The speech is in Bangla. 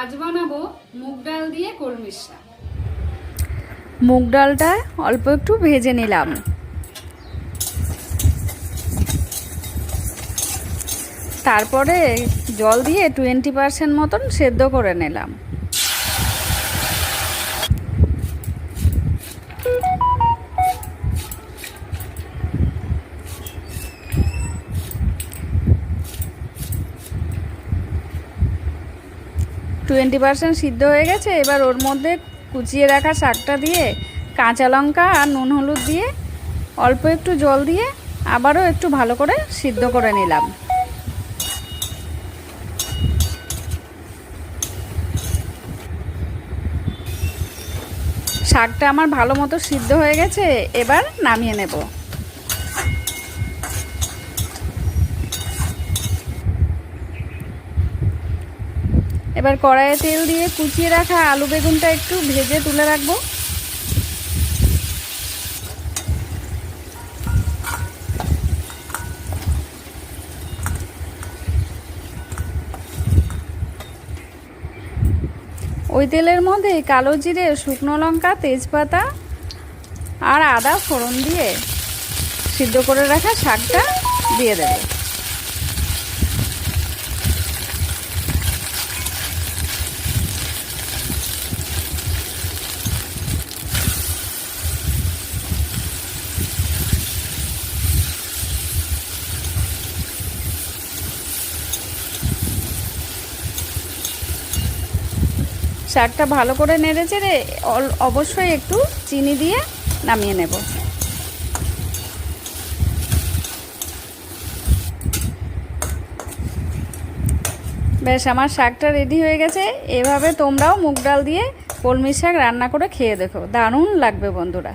আজ বানাবো মুগ ডাল দিয়ে কলমির শাক। মুগ ডালটা অল্প একটু ভেজে নিলাম। তারপরে জল দিয়ে টোয়েন্টি পারসেন্ট মতন সেদ্ধ করে নিলাম। টোয়েন্টি পার্সেন্ট সিদ্ধ হয়ে গেছে, এবার ওর মধ্যে কুচিয়ে রাখা শাকটা দিয়ে, কাঁচা লঙ্কা আর নুন হলুদ দিয়ে, অল্প একটু জল দিয়ে আবারও একটু ভালো করে সিদ্ধ করে নিলাম। শাকটা আমার ভালো মতো সিদ্ধ হয়ে গেছে, এবার নামিয়ে নেব। এবার কড়াইয়ে তেল দিয়ে কুচিয়ে রাখা আলু বেগুনটা একটু ভেজে তুলে রাখব। ওই তেলের মধ্যে কালো জিরে, শুকনো লঙ্কা, তেজপাতা আর আদা ফোড়ন দিয়ে সিদ্ধ করে রাখা শাকটা দিয়ে দেবে। শাকটা ভালো করে নেড়ে চেড়ে অবশ্যই একটু চিনি দিয়ে নামিয়ে নেব। বেশ, আমার শাকটা রেডি হয়ে গেছে। এভাবে তোমরাও মুগ ডাল দিয়ে কলমি শাক রান্না করে খেয়ে দেখো। দারুণ লাগবে বন্ধুরা।